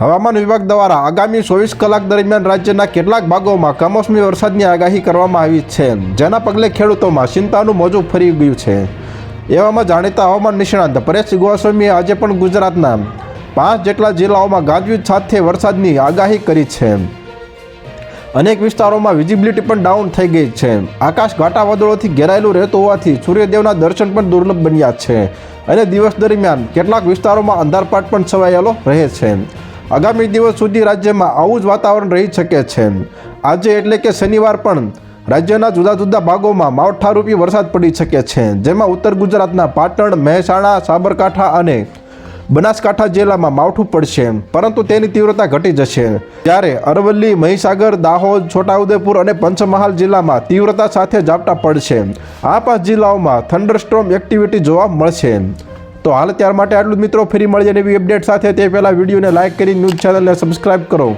હવામાન વિભાગ દ્વારા આગામી ચોવીસ કલાક દરમિયાન રાજ્યના કેટલાક ભાગોમાં કમોસમી વરસાદની આગાહી કરવામાં આવી છે. જેના પગલે ખેડૂતોમાં ચિંતાનું મોજું ફરી ગયું છે. એવામાં જાણીતા હવામાન નિષ્ણાંત પરેશ ગોસ્વામીએ આજે પણ ગુજરાતના પાંચ જેટલા જિલ્લાઓમાં ગાજવીજ સાથે વરસાદની આગાહી કરી છે. અનેક વિસ્તારોમાં વિઝિબિલિટી પણ ડાઉન થઈ ગઈ છે. આકાશ ઘાટા વાદળોથી ઘેરાયેલું રહેતું હોવાથી સૂર્યદેવના દર્શન પણ દુર્લભ બન્યા છે અને દિવસ દરમિયાન કેટલાક વિસ્તારોમાં અંધારપાટ પણ છવાયેલો રહે છે. આગામી દિવસ સુધી રાજ્યમાં આવું જ વાતાવરણ રહી શકે છે. આજે એટલે કે શનિવાર પણ રાજ્યના જુદા જુદા ભાગોમાં માવઠારૂપી વરસાદ પડી શકે છે, જેમાં ઉત્તર ગુજરાતના પાટણ, મહેસાણા, સાબરકાંઠા અને બનાસકાંઠા જિલ્લામાં માવઠું પડશે, પરંતુ તેની તીવ્રતા ઘટી જશે. ત્યારે અરવલ્લી, મહીસાગર, દાહોદ, છોટાઉદેપુર અને પંચમહાલ જિલ્લામાં તીવ્રતા સાથે ઝાપટા પડશે. આ પાંચ જિલ્લાઓમાં થંડરસ્ટ્રોમ એક્ટિવિટી જોવા મળશે. તો હાલ ત્યાર માટે આટલું જ મિત્રો, ફરી મળીએ નવી અપડેટ સાથે. તે પહેલાં વિડીયોને લાઇક કરી ન્યૂઝ ચેનલને સબસ્ક્રાઇબ કરો.